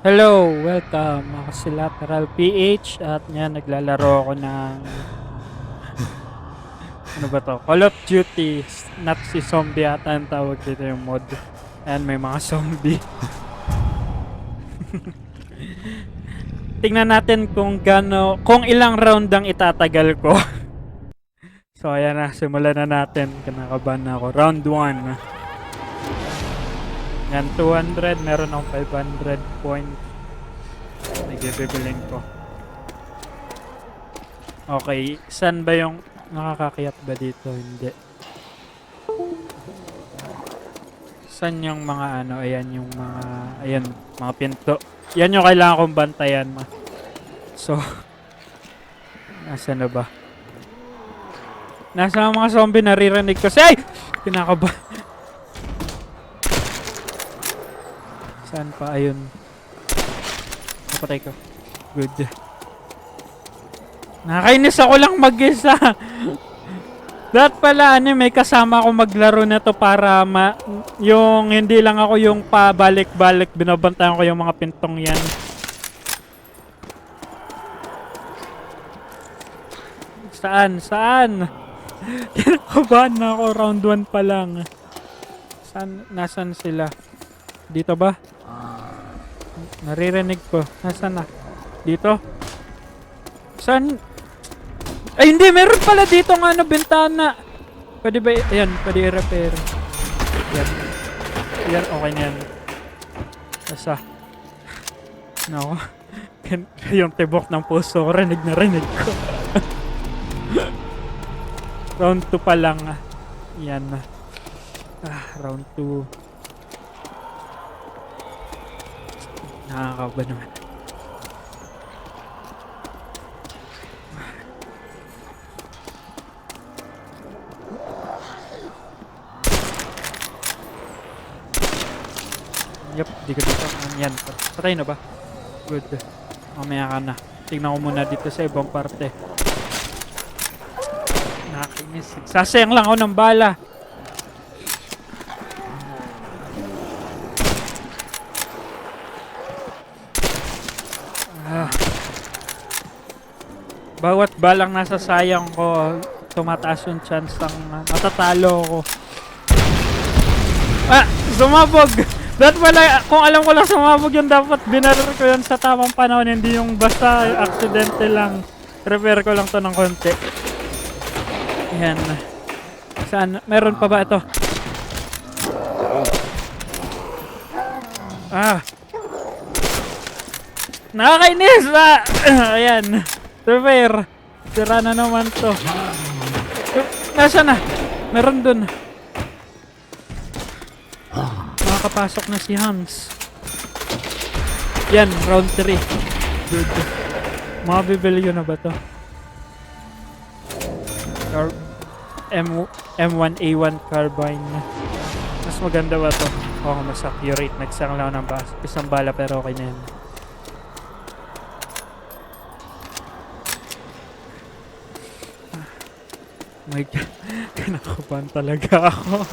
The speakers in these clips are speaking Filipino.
Hello, welcome. Ako si Lateral PH at ngayon naglalaro ako ng ano ba to? Call of Duty Nazi Zombie ata ang tawag dito yung mod. Ayan, may mga zombie. Tingnan natin kung gano, kung ilang round ang itatagal ko. so ayan na, simulan na natin. Kinakabahan na ako. Round 1. Yan, 200. Meron akong 500 points. Nagibibiling ko. Okay, saan ba yung nakakakiyat ba dito? Hindi. Saan yung mga ano? Ayan yung mga, ayan, mga pinto. Yan yung kailangan kong bantayan. Ma. So, nasa na ba? Nasa mga zombie naririnig ko. Say! Kinakaba. Saan pa? Ayun. Napatay ko. Good. Nakakainis ako lang mag-isa. Dapat pala, ano, may kasama ako maglaro na to para ma yung hindi lang ako yung pabalik-balik, binabantayan ko yung mga pintong yan. Saan? Saan? Kinakabahan na ako, round 1 pa lang. Saan? Nasaan sila? Dito ba? Naririnig ko. Nasaan na? Dito? Saan? Ay, hindi. Meron pala dito ng ano, bintana. Pwede ba? Ayan, pwede i-repair. Yan. Yan, okay na yan. Asa? No. Yung tibok ng puso ko, rinig na rinig ko. round 2 pa lang. ah. Yan. Ah, round 2. Nakakaba naman. Yep, di ko dito. Yan, patay na ba? Good. Mamaya ka na. Tingnan ko muna dito sa ibang parte. Nakakainis. Sasayang lang ako ng bala. Bawat balang nasa sayang ko, tumataas yung chance ng matatalo ko. Ah! Sumabog! That pala, kung alam ko lang sumabog yun, dapat binarar ko yun sa tamang panahon, hindi yung basta aksidente lang. Repair ko lang to ng konti. Yan. Saan? Meron pa ba ito? Ah! Nakakainis! Ah! Ayan. Repair. Sira na naman to. Nasaan na? Meron dun. Makakapasok na si Hams. Yan, round 3. Good. Mabibili yun na ba to? Or M M1A1 carbine. Mas maganda ba to? Oo, mas accurate. Nagsang lang ng bas isang bala pero okay na yan. My God. Talaga ako.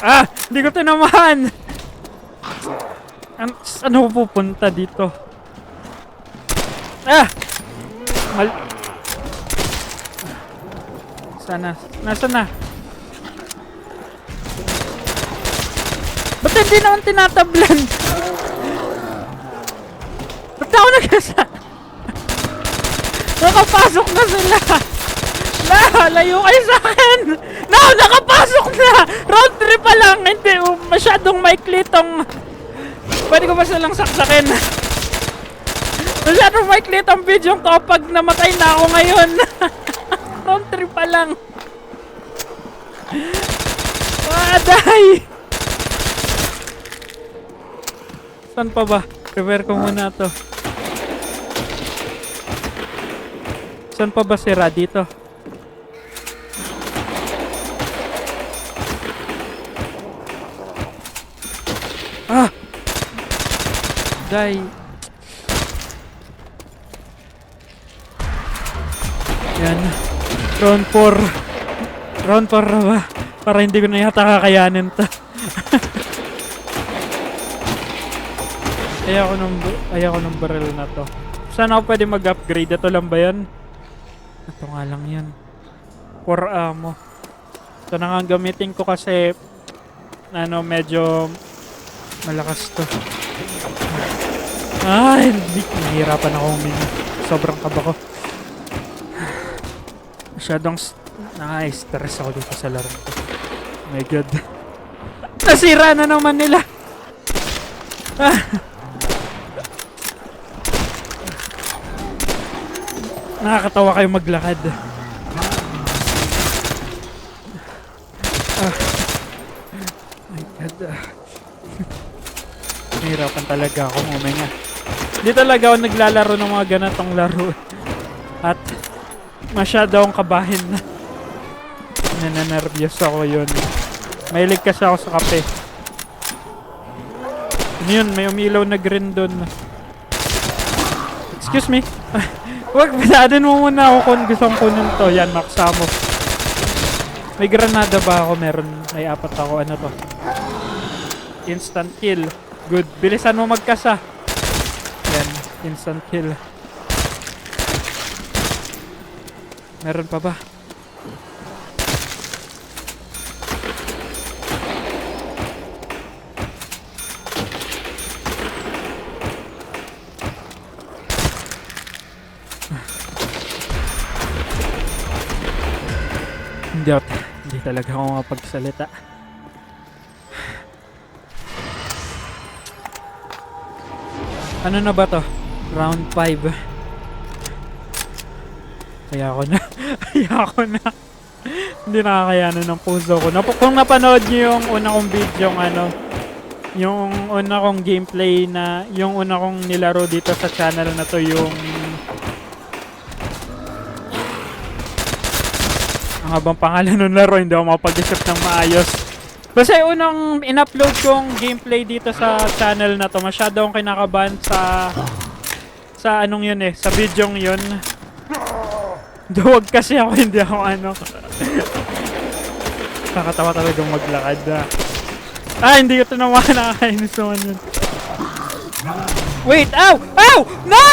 ah! Hindi ko tinamaan! An saan pupunta dito? Ah! Mal... Sana. Nasaan na? Ba't hindi naman tinatablan? Ba't ako nagkasa? Nakapasok na sila! Na! Layo kayo sa akin! No! Nakapasok na! Round 3 pa lang! Hindi, oh, masyadong maikli tong... Pwede ko ba silang saksakin? Masyadong maikli tong video ko pag namatay na ako ngayon! Round 3 pa lang! Aday! Saan pa ba? Prepare ko muna to. Saan pa ba sira dito? Ah! Die. Yan. Round 4. Round 4 na ba? Para hindi ko na yata kakayanin to. Ayoko bu- ayoko nung barrel na to. Saan ako pwede mag-upgrade? Ito lang ba yan? Ito nga lang yan. For ammo. Ito na nga gamitin ko kasi ano, medyo malakas to. Ay, hindi. Nahihirapan ako huminga. Sobrang kaba ko. Masyadong s- na-stress ako dito sa laro ko. Oh my god. Nasira na naman nila. Ah. Nakakatawa kayo maglakad. Ah. My God. ah. Talaga ako huminga. Hindi talaga ako naglalaro ng mga ganatong laro. At masyado akong kabahin na. Nananervyos ako yun. Mahilig kasi ako sa kape. Yun? May umilaw na green doon. Excuse me. Wag, pasadin mo muna ako kung gusto kong kunin to. Yan, maksa mo. May granada ba ako? Meron. May apat ako. Ano to? Instant kill. Good. Bilisan mo magkasa. Yan. Instant kill. Meron pa ba? Hindi talaga ako makapagsalita. Ano na ba to? Round 5. Kaya ako na. Kaya ako na. hindi nakakayanan ng puso ko. Nap kung napanood niyo yung una kong video, yung ano, yung una kong gameplay na, yung una kong nilaro dito sa channel na to, yung ang habang pangalan ng laro, hindi ako makapag-isip ng maayos. Basta yung unang in-upload kong gameplay dito sa channel na to, masyado akong kinakabahan sa sa anong yun eh, sa videong yun. Duwag kasi ako, hindi ako ano. Nakatawa talagang maglakad. Ah, ah hindi ko ito naman nakakainis naman yun. Wait, ow! Ow! No!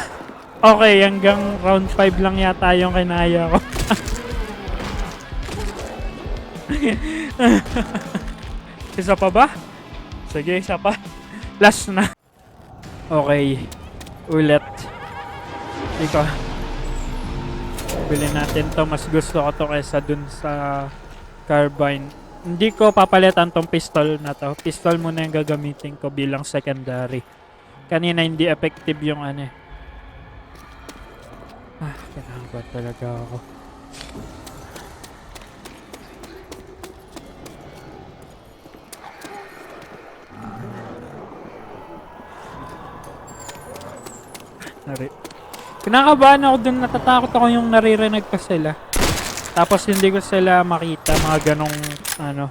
okay, hanggang round 5 lang yata yung kinaya ko. isa pa ba? Sige, isa pa. Last na. Okay. Ulit. Ikaw. Bilhin natin to. Mas gusto ko to kaysa dun sa carbine. Hindi ko papalitan tong pistol na to. Pistol muna yung gagamitin ko bilang secondary. Kanina hindi effective yung ano eh. Ah, kinakabahan talaga ako. Nari Kinakabahan ako dun, natatakot ako yung naririnig ko sila. Tapos hindi ko sila makita, mga ganong ano.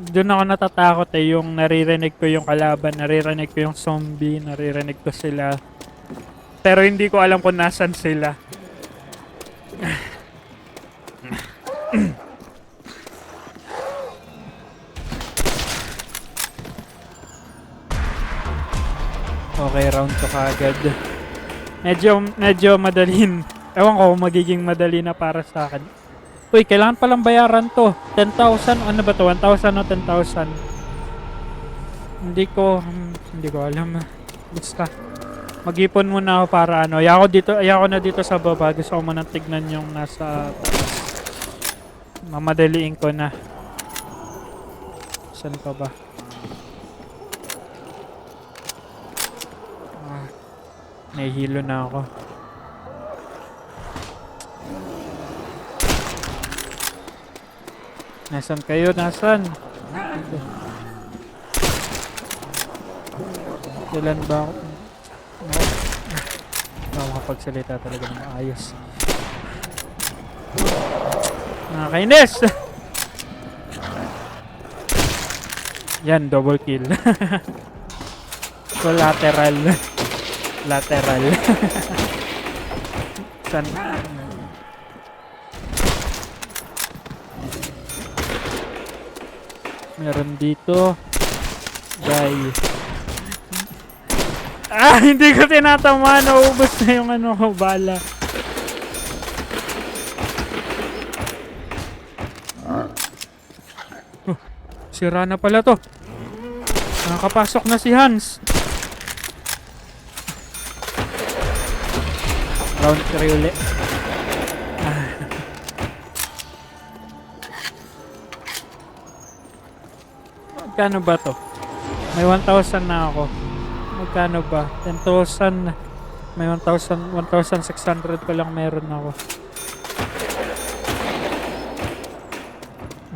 Doon ako natatakot eh, yung naririnig ko yung kalaban, naririnig ko yung zombie, naririnig ko sila. Pero hindi ko alam kung nasan sila. Okay, round to kagad. Medyo, medyo madalin. Ewan ko kung magiging madali na para sa akin. Uy, kailangan palang bayaran to. 10,000, ano ba to? 1,000 o 10,000? Hindi ko, hmm, hindi ko alam. Basta. Mag-ipon muna ako para ano. Ayoko dito, ayoko na dito sa baba. Gusto ko muna tignan yung nasa. Mamadaliin ko na. Saan pa ba? Nahihilo na ako. Nasaan kayo? Nasaan? Kailan ba ako? Hindi ako makapagsalita talaga ng maayos. Nakakainis! Yan, double kill. Collateral. Lateral. San? Meron dito. Guy. Ah, hindi ko tinatamaan. Naubos na yung ano bala. Oh, sira na pala to. Nakapasok na si Hans. Round 3 uli. Ah. Magkano ba to? May 1,000 na ako. Magkano ba? 10,000. May 1,000, 1,600 pa lang meron ako.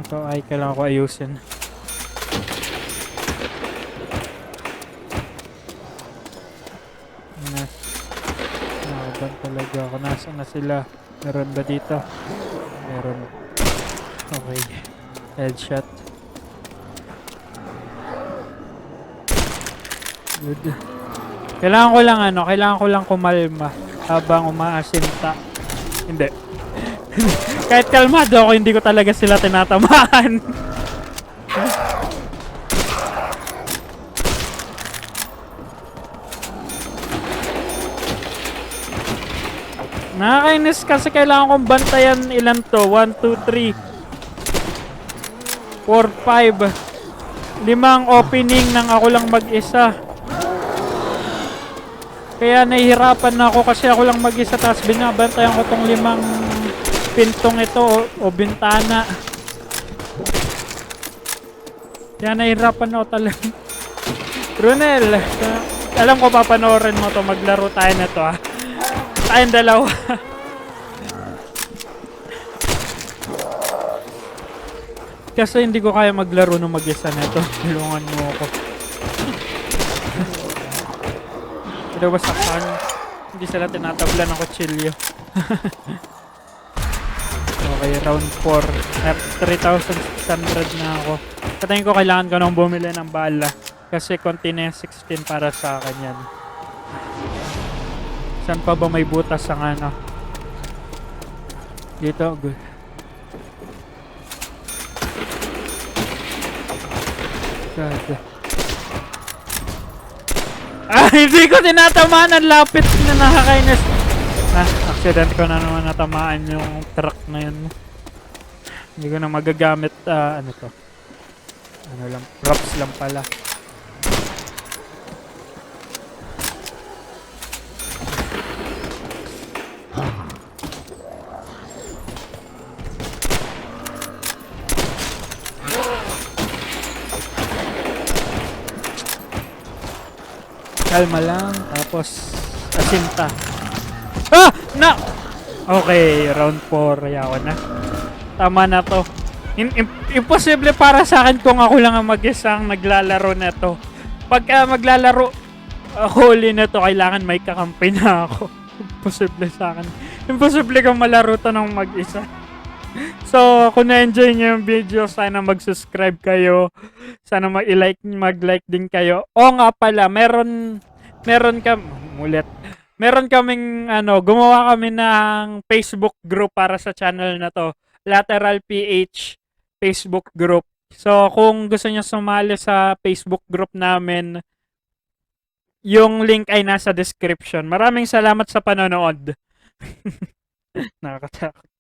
Ito ay kailangan ko ayusin. Nakaban talaga ako. Nasaan na sila? Meron ba dito? Meron. Okay. Headshot. Good. Kailangan ko lang ano, kailangan ko lang kumalma habang umaasinta. Hindi. Kahit kalmado ako, hindi ko talaga sila tinatamaan. Nakakainis kasi kailangan kong bantayan ilan to. 1, 2, 3, 4, 5. Limang opening nang ako lang mag-isa. Kaya nahihirapan na ako kasi ako lang mag-isa tapos binabantayan ko tong limang pintong ito o, o bintana. Kaya nahihirapan ako talaga. Brunel, alam ko papanoorin mo to maglaro tayo na to ah. Tayong dalawa. Kasi hindi ko kaya maglaro ng mag-isa nito. Tulungan mo ako. Pero basta kan, hindi sila tinatabla ng kutsilyo. okay, round 4. At 3,600 na ako. Patayin ko kailangan ko nang bumili ng bala. Kasi konti na yung 16 para sa akin yan. Saan pa ba may butas ang ano? Dito, good. God. Ah, hindi ko tinatamaan ang lapit na nakakainis. Ah, accident ko na naman natamaan yung truck na yun. Hindi ko na magagamit, ah, ano to. Ano lang, props lang pala. Kalma lang, tapos asinta. Ah! Na! Okay, round 4, yawan na. Tama na to. In- im- imposible para sa akin kung ako lang ang mag-isang naglalaro na to. Pagka maglalaro ako uli na to, kailangan may kakampi na ako. Imposible sa akin. Imposible kang malaro to ng mag-isa. So, kung na-enjoy nyo yung video, sana mag-subscribe kayo. Sana mag-like, mag-like din kayo. O nga pala, meron, meron kam, mulit. Meron kaming, ano, gumawa kami ng Facebook group para sa channel na to. Lateral PH Facebook group. So, kung gusto niyo sumali sa Facebook group namin, yung link ay nasa description. Maraming salamat sa panonood. Nakakatakot.